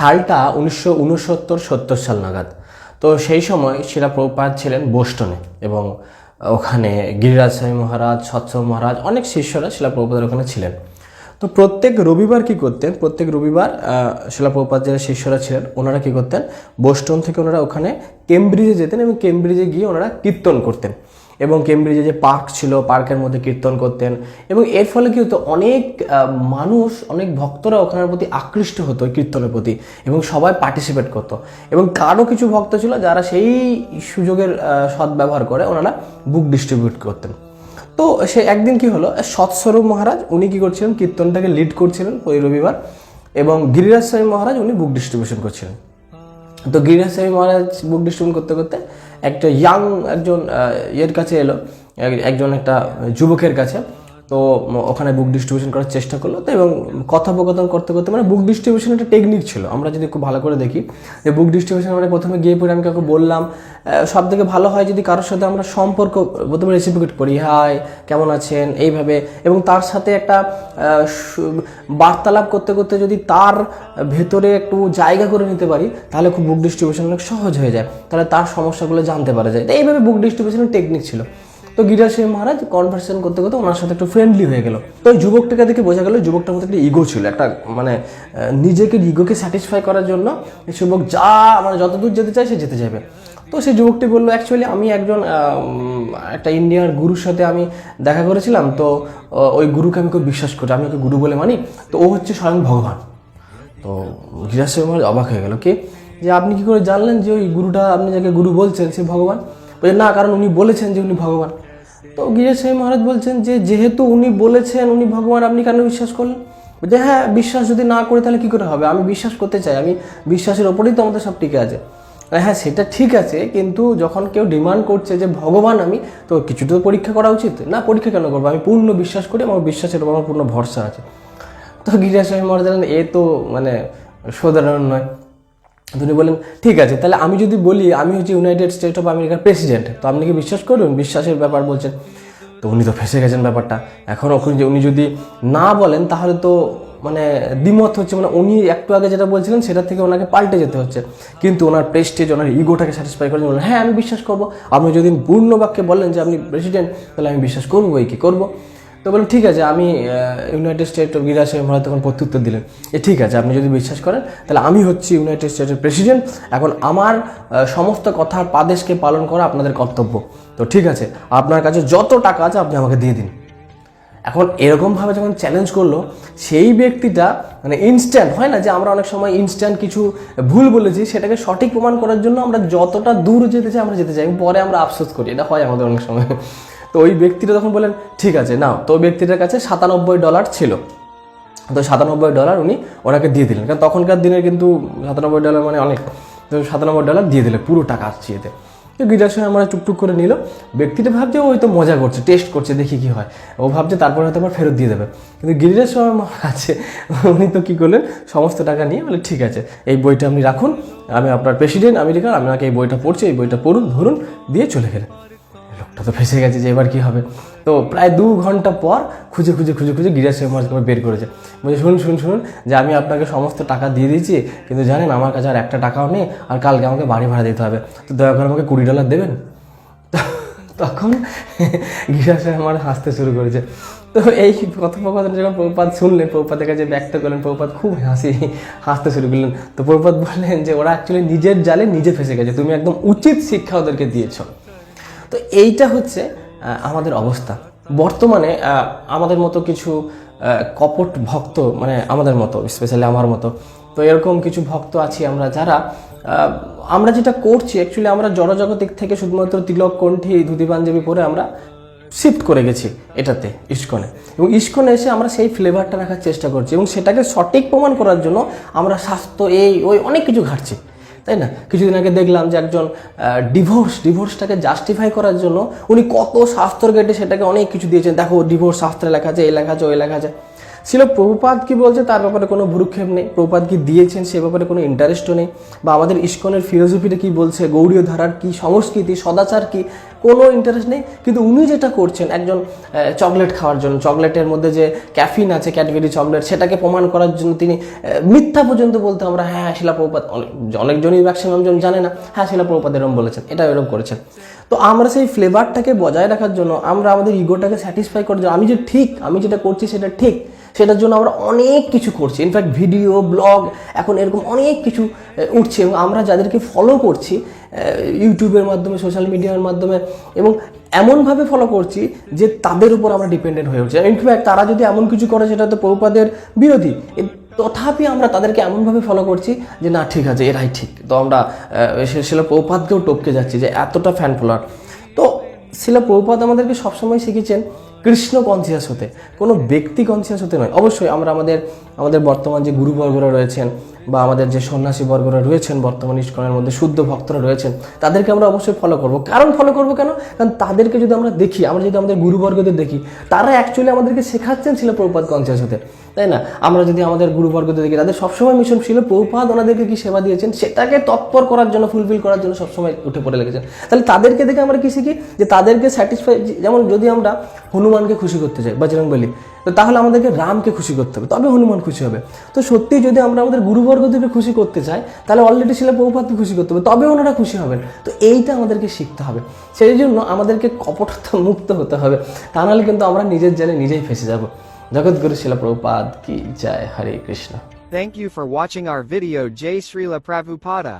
সালটা উনিশশো উনসত্তর সত্তর সাল নাগাদ। তো সেই সময় শিলা প্রভুপাত ছিলেন বোস্টনে এবং ওখানে গিরিরাজ স্বামী মহারাজ সৎসব মহারাজ, অনেক শিষ্যরা শিলা প্রভুপাদের ওখানে ছিলেন। তো প্রত্যেক রবিবার কি করতেন? প্রত্যেক রবিবার শিলা প্রভুপাত যারা শিষ্যরা ছিলেন, ওনারা কি করতেন? বোস্টন থেকে ওনারা ওখানে কেমব্রিজে যেতেন এবং কেমব্রিজে গিয়ে ওনারা কীর্তন করতেন। এবং কেমব্রিজে যে পার্ক ছিল, পার্কের মধ্যে কীর্তন করতেন এবং এর ফলে কি হতো, অনেক মানুষ, অনেক ভক্তরা ওখানের প্রতি আকৃষ্ট হতো কীর্তনের প্রতি এবং সবাই পার্টিসিপেট করতো এবং কারও কিছু ভক্ত ছিল যারা সেই সুযোগের সদ্ব্যবহার করে ওনারা বুক ডিস্ট্রিবিউট করতেন। তো সে একদিন কি হলো, সৎস্বরূপ মহারাজ উনি কি করছিলেন, কীর্তনটাকে লিড করছিলেন ওই রবিবার এবং গিরিরাজ স্বামী মহারাজ উনি বুক ডিস্ট্রিবিউশন করছিলেন। তো গিরিরাজ স্বামী মহারাজ বুক ডিস্ট্রিবিউশন করতে করতে একটা ইয়াং একজন ইয়ের কাছে এলো একজন একটা যুবকের কাছে। তো ওখানে বুক ডিস্ট্রিবিউশন করার চেষ্টা করল তো এবং কথোপকথন করতে করতে মানে বুক ডিস্ট্রিবিউশন একটা টেকনিক ছিল। আমরা যদি খুব ভালো করে দেখি যে বুক ডিস্ট্রিবিউশন মানে প্রথমে গিয়ে পড়ে আমি কাউকে বললাম সব থেকে ভালো হয় যদি কারোর সাথে আমরা সম্পর্ক প্রথমে রেসিপিকেট করি, হাই, কেমন আছেন? এইভাবে এবং তার সাথে একটা বার্তালাপ করতে করতে যদি তার ভেতরে একটু জায়গা করে নিতে পারি, তাহলে খুব বুক ডিস্ট্রিবিউশন অনেক সহজ হয়ে যায়। তাহলে তার সমস্যাগুলো জানতে পারা যায়। তো এইভাবে বুক ডিস্ট্রিবিউশনের টেকনিক ছিল। তো গিরিরাজ সিং মহারাজ কনভারসেশন করতে করতে ওনার সাথে একটু ফ্রেন্ডলি হয়ে গেল। তো ওই যুবকটাকে দেখে বোঝা গেল যুবকটার মধ্যে একটা ইগো ছিল, একটা মানে নিজেকে ইগোকে স্যাটিসফাই করার জন্য যুবক যা মানে যতদূর যেতে চায় সে যেতে যাবে। তো সেই যুবকটি বলল অ্যাকচুয়ালি আমি একজন একটা ইন্ডিয়ার গুরুর সাথে আমি দেখা করেছিলাম, তো ওই গুরুকে আমি খুব বিশ্বাস করি, আমি ওকে গুরু বলে মানি। তো ও হচ্ছে স্বয়ং ভগবান। তো গিরাজ সিং মহারাজ অবাক হয়ে গেল, কি? যে আপনি কি করে জানলেন যে ওই গুরুটা, আপনি যাকে গুরু বলছেন, সে ভগবান? না, কারণ উনি বলেছেন যে উনি ভগবান। তো সিং মহারাজ বলছেন যে, যেহেতু উনি বলেছেন, উনি ভগবান, আপনি কেন বিশ্বাস করলেন? যে হ্যাঁ বিশ্বাস যদি না করে তাহলে কি করে হবে? আমি বিশ্বাস করতে চাই। আমি বিশ্বাসের ওপরেই তো আমাদের সব টিকে আছে। হ্যাঁ সেটা ঠিক আছে, কিন্তু যখন কেউ ডিমান্ড করছে যে, ভগবান আমি, তো কিছু তো পরীক্ষা করা উচিত। না, পরীক্ষা কেন করব? আমি পূর্ণ বিশ্বাস করি, আমার বিশ্বাসের ওপর আমার পূর্ণ ভরসা আছে। তো গিরিরাজ স্বামী মহারাজ এ তো মানে সাধারণ নয়। তো উনি বললেন, ঠিক আছে, তাহলে আমি যদি বলি, আমি হচ্ছে ইউনাইটেড স্টেট অফ আমেরিকার প্রেসিডেন্ট তো আপনি কি বিশ্বাস করবেন বিশ্বাসের ব্যাপার বলছেন। তো উনি তো ফেসে গেছেন ব্যাপারটা। এখন ওখানে যে উনি যদি না বলেন, তাহলে তো মানে দ্বিমত হচ্ছে মানে উনি একটু আগে যেটা বলছিলেন, সেটা থেকে ওনাকে পাল্টে যেতে হচ্ছে। কিন্তু ওনার প্রেস্টেজ ওনার ইগোটাকে স্যাটিসফাই করেন বললেন হ্যাঁ আমি বিশ্বাস করব। আপনি যদি পূর্ণ বাক্যে বলেন যে আপনি প্রেসিডেন্ট তাহলে আমি বিশ্বাস করব এই কি করব? তো বললাম, ঠিক আছে, আমি ইউনাইটেড স্টেট অফ গিরাজ মহারাজ তখন প্রত্যুত্তর দিলেন। এ, ঠিক আছে, আপনি যদি বিশ্বাস করেন, তাহলে আমি হচ্ছি ইউনাইটেড স্টেটের প্রেসিডেন্ট এখন আমার সমস্ত কথার পাদেশকে পালন করা আপনাদের কর্তব্য। তো ঠিক আছে, আপনার কাছে যত টাকা আছে, আপনি আমাকে দিয়ে দিন। এখন এরকমভাবে যখন চ্যালেঞ্জ করল, সেই ব্যক্তিটা মানে ইনস্ট্যান্ট হয় না যে আমরা অনেক সময় ইনস্ট্যান্ট কিছু ভুল বলেছি, সেটাকে সঠিক প্রমাণ করার জন্য আমরা যতটা দূর যেতে চাই, আমরা যেতে চাই। পরে আমরা আফসোস করি, এটা হয় আমাদের অনেক সময়। তো ওই ব্যক্তিটা তখন বলেন ঠিক আছে, নাও। তো ওই ব্যক্তিটার কাছে সাতানব্বই ডলার ছিল। তো সাতানব্বই ডলার উনি ওনাকে দিয়ে দিলেন। কারণ তখনকার দিনে কিন্তু সাতানব্বই ডলার মানে অনেক। তো সাতানব্বই ডলার দিয়ে দিলে পুরো টাকা আসছিয়েতে তো গিটার সঙ্গে আমরা টুকটুক করে নিল। ব্যক্তিটা ভাবছে, ওই তো মজা করছে, টেস্ট করছে, দেখি কি হয়। ও ভাবছে, তারপরে হয়তো আমার ফেরত দিয়ে দেবে। কিন্তু গিরিরাজ সময় আমার কাছে উনি তো কী করলেন, সমস্ত টাকা নিয়ে বলে, ঠিক আছে, এই বইটা আপনি রাখুন। আমি আপনার প্রেসিডেন্ট আমেরিকার আমি এই বইটা পড়ছি, এই বইটা পড়ুন, ধরুন, দিয়ে চলে গেলেন। লোকটা তো ফেসে গেছে যে এবার কি হবে? তো প্রায় দু ঘণ্টা পর খুঁজে খুঁজে খুঁজে খুঁজে গিরাজ মহারাজ বের করেছে। বলছে, শুনুন শুনুন শুনুন, যে আমি আপনাকে সমস্ত টাকা দিয়ে দিয়েছি, কিন্তু জানেন আমার কাছে আর একটা টাকাও নেই, আর কালকে আমাকে বাড়ি ভাড়া দিতে হবে। তো দয়া করে আমাকে কুড়ি ডলার দেবেন? তখন গিরাজ আমার হাসতে শুরু করেছে। তো এই কথোপকথন যখন প্রপাত শুনলেন প্রপাতের কাছে ব্যক্ত করলেন প্রপাত খুব হাসি, হাসতে শুরু করলেন। তো প্রপাত বললেন যে, ওরা অ্যাকচুয়ালি নিজের জালে নিজে ফেসে গেছে, তুমি একদম উচিত শিক্ষা ওদেরকে দিয়েছ। তো এইটা হচ্ছে আমাদের অবস্থা। বর্তমানে আমাদের মতো কিছু কপট ভক্ত মানে আমাদের মতো স্পেশালি আমার মতো, তো এরকম কিছু ভক্ত আছি আমরা যারা আমরা যেটা করছি অ্যাকচুয়ালি আমরা জড়জগতিক থেকে শুধুমাত্র তিলক কণ্ঠী ধুতি পাঞ্জাবি পরে আমরা শিফট করে গেছি এটাতে, ইস্কনে। এবং ইস্কনে এসে আমরা সেই ফ্লেভারটা রাখার চেষ্টা করছি এবং সেটাকে সঠিক প্রমাণ করার জন্য আমরা স্বাস্থ্য, এই, ওই অনেক কিছু ঘাটছি। তাই না? কিছুদিন আগে দেখলাম যে একজন ডিভোর্স ডিভোর্সটাকে জাস্টিফাই করার জন্য উনি কত শাস্ত্র গেটে সেটাকে অনেক কিছু দিয়েছেন। দেখো ডিভোর্স শাস্ত্রে লেখা আছে, এই লেখা আছে, ওই লেখা আছে। ছিল প্রভুপাত কি বলছে, তার ব্যাপারে কোনো ভুরুক্ষেপ নেই। প্রভুপাত কি দিয়েছেন, সে ব্যাপারে কোনো ইন্টারেস্টও নেই। বা আমাদের ইস্কনের ফিলোসফিটা কি বলছে? গৌরীয় ধারার কি সংস্কৃতি, সদাচার কি? কোনো ইন্টারেস্ট নেই। কিন্তু উনি যেটা করছেন, একজন চকলেট খাওয়ার জন্য চকলেটের মধ্যে যে ক্যাফিন আছে ক্যাডবেরি চকলেট সেটাকে প্রমাণ করার জন্য তিনি মিথ্যা পর্যন্ত বলতে আমরা হ্যাঁ শিলা প্রভুপাত, অনেক অনেকজনই ম্যাক্সিমাম জন জানে না। হ্যাঁ শিলা প্রভুপাত এরকম বলেছেন, এটা এরকম করেছেন। তো আমরা সেই ফ্লেভারটাকে বজায় রাখার জন্য, আমরা আমাদের ইগোটাকে স্যাটিসফাই করার জন্য, আমি যে ঠিক, আমি যেটা করছি সেটা ঠিক, সেটার জন্য আমরা অনেক কিছু করছি। ইনফ্যাক্ট ভিডিও ব্লগ এখন এরকম অনেক কিছু উঠছে এবং আমরা যাদেরকে ফলো করছি ইউটিউবের মাধ্যমে সোশ্যাল মিডিয়ার মাধ্যমে, এবং এমনভাবে ফলো করছি যে তাদের উপর আমরা ডিপেন্ডেন্ট হয়ে উঠছি। ইনফ্যাক্ট তারা যদি এমন কিছু করে, সেটা তো প্রভুপাদের বিরোধী। তথাপি আমরা তাদেরকে এমনভাবে ফলো করছি যে, না, ঠিক আছে, এরাই ঠিক। তো আমরা শিলা প্রভুপাতকেও টপকে যাচ্ছি যে, এতটা ফ্যান ফলোয়ার তো শিলা প্রভুপাত আমাদেরকে সবসময় শিখেছেন কৃষ্ণ কনসিয়াস হতে, কোনো ব্যক্তি কনসিয়াস হতে নয়। অবশ্যই আমরা আমাদের আমাদের বর্তমান যে গুরুবর্গরা রয়েছেন বা আমাদের যে সন্ন্যাসী বর্গরা রয়েছেন বর্তমান ইস্কনের মধ্যে, শুদ্ধ ভক্তরা রয়েছেন, তাদেরকে আমরা অবশ্যই ফলো করব। কারণ ফলো করব কেন? কারণ তাদেরকে যদি আমরা দেখি, আমরা যদি আমাদের গুরুবর্গদের দেখি, তারা অ্যাকচুয়ালি আমাদেরকে শেখাচ্ছেন ছিল প্রভুপাত কনসিয়াস হতে। তাই না? আমরা যদি আমাদের গুরুবর্গদের দেখি, তাদের সবসময় মিশন ছিল প্রভুপাত ওনাদেরকে কি সেবা দিয়েছেন? সেটাকে তৎপর করার জন্য ফুলফিল করার জন্য সবসময় উঠে পড়ে লেগেছেন। তাহলে তাদেরকে দেখে আমরা কি শিখি? যে তাদেরকে স্যাটিসফাই যেমন যদি আমরা হনুমানকে খুশি করতে চাই, বজরং বলি। তো তাহলে আমাদেরকে রামকে খুশি করতে হবে, তবে হনুমান খুশি হবে। তো সত্যি যদি আমরা আমাদের গুরুবর্গদেরকে খুশি করতে চাই, তাহলে অলরেডি ছিল প্রভুপাতকে খুশি করতে হবে, তবে ওনারা খুশি হবেন। তো এইটা আমাদেরকে শিখতে হবে। সেই জন্য আমাদেরকে কপটতা মুক্ত হতে হবে। তা নাহলে কিন্তু আমরা নিজের জালে নিজেই ফেসে যাব। জগৎগুরু শিল প্রভুপাদ কি জয়, Hare Krishna. Thank you for watching our video, Jai Srila Prabhupada.